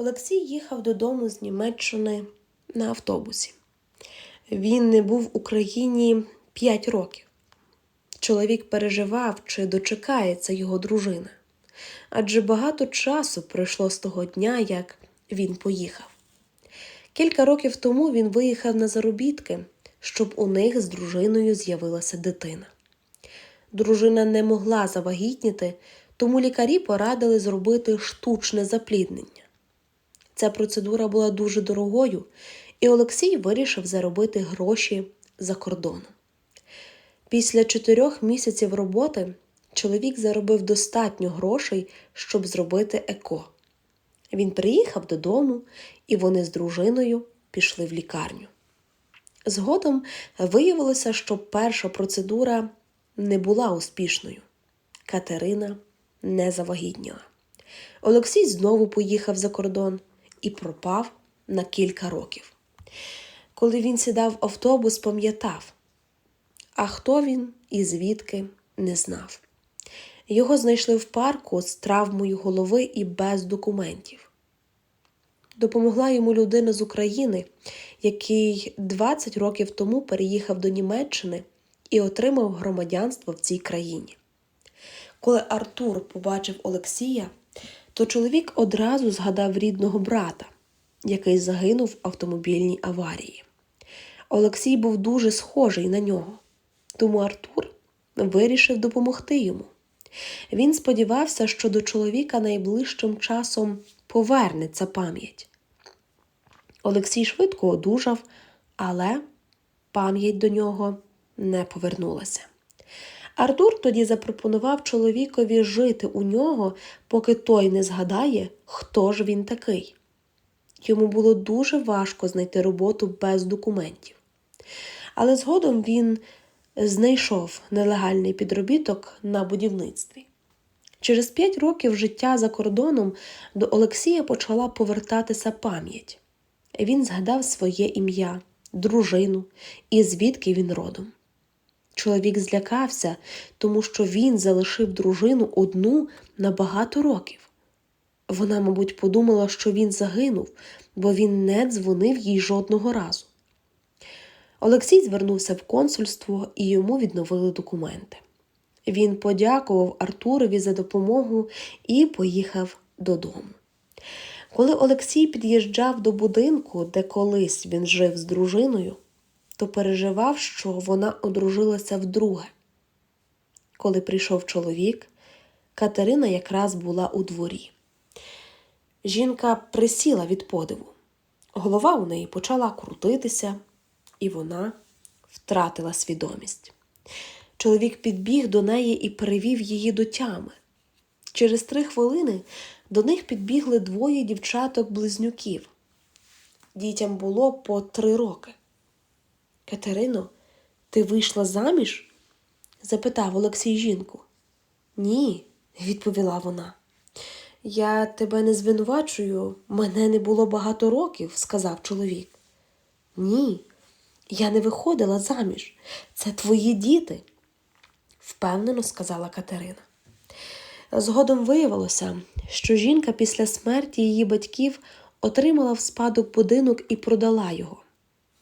Олексій їхав додому з Німеччини на автобусі. Він не був в Україні 5 років. Чоловік переживав, чи дочекається його дружина, адже багато часу пройшло з того дня, як він поїхав. Кілька років тому він виїхав на заробітки, щоб у них з дружиною з'явилася дитина. Дружина не могла завагітніти, тому лікарі порадили зробити штучне запліднення. Ця процедура була дуже дорогою, і Олексій вирішив заробити гроші за кордоном. Після чотирьох місяців роботи чоловік заробив достатньо грошей, щоб зробити еко. Він приїхав додому, і вони з дружиною пішли в лікарню. Згодом виявилося, що перша процедура не була успішною. Катерина не завагітніла. Олексій знову поїхав за кордон і пропав на кілька років. Коли він сідав в автобус, пам'ятав, а хто він і звідки не знав. Його знайшли в парку з травмою голови і без документів. Допомогла йому людина з України, який 20 років тому переїхав до Німеччини і отримав громадянство в цій країні. Коли Артур побачив Олексія, то чоловік одразу згадав рідного брата, який загинув в автомобільній аварії. Олексій був дуже схожий на нього, тому Артур вирішив допомогти йому. Він сподівався, що до чоловіка найближчим часом повернеться пам'ять. Олексій швидко одужав, але пам'ять до нього не повернулася. Артур тоді запропонував чоловікові жити у нього, поки той не згадає, хто ж він такий. Йому було дуже важко знайти роботу без документів. Але згодом він знайшов нелегальний підробіток на будівництві. Через п'ять років життя за кордоном до Олексія почала повертатися пам'ять. Він згадав своє ім'я, дружину і звідки він родом. Чоловік злякався, тому що він залишив дружину одну на багато років. Вона, мабуть, подумала, що він загинув, бо він не дзвонив їй жодного разу. Олексій звернувся в консульство і йому відновили документи. Він подякував Артурові за допомогу і поїхав додому. Коли Олексій під'їжджав до будинку, де колись він жив з дружиною, то переживав, що вона одружилася вдруге. Коли прийшов чоловік, Катерина якраз була у дворі. Жінка присіла від подиву. Голова у неї почала крутитися, і вона втратила свідомість. Чоловік підбіг до неї і перевів її до тями. Через три хвилини до них підбігли двоє дівчаток-близнюків. Дітям було по три роки. Катерино, ти вийшла заміж? запитав Олексій жінку. Ні, відповіла вона. Я тебе не звинувачую, мене не було багато років, сказав чоловік. Ні, я не виходила заміж. Це твої діти, впевнено сказала Катерина. Згодом виявилося, що жінка після смерті її батьків отримала в спадок будинок і продала його.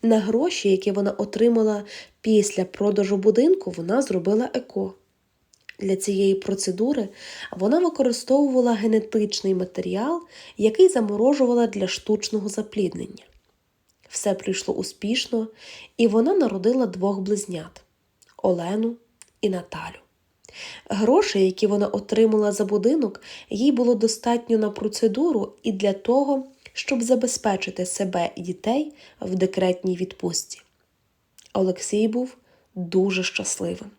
На гроші, які вона отримала після продажу будинку, вона зробила еко. Для цієї процедури вона використовувала генетичний матеріал, який заморожувала для штучного запліднення. Все прийшло успішно, і вона народила двох близнят Олену і Наталю. Грошей, які вона отримала за будинок, їй було достатньо на процедуру і для того, щоб забезпечити себе і дітей в декретній відпустці. Олексій був дуже щасливим.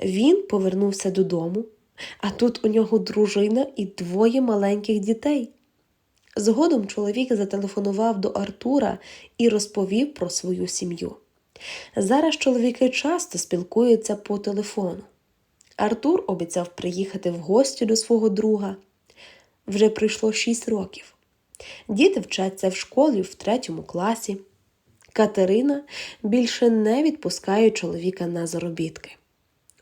Він повернувся додому, а тут у нього дружина і двоє маленьких дітей. Згодом чоловік зателефонував до Артура і розповів про свою сім'ю. Зараз чоловіки часто спілкуються по телефону. Артур обіцяв приїхати в гості до свого друга. Вже пройшло шість років. Діти вчаться в школі в третьому класі. Катерина більше не відпускає чоловіка на заробітки.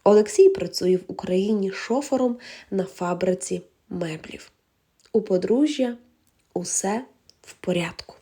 Олексій працює в Україні шофером на фабриці меблів. У подружжя усе в порядку.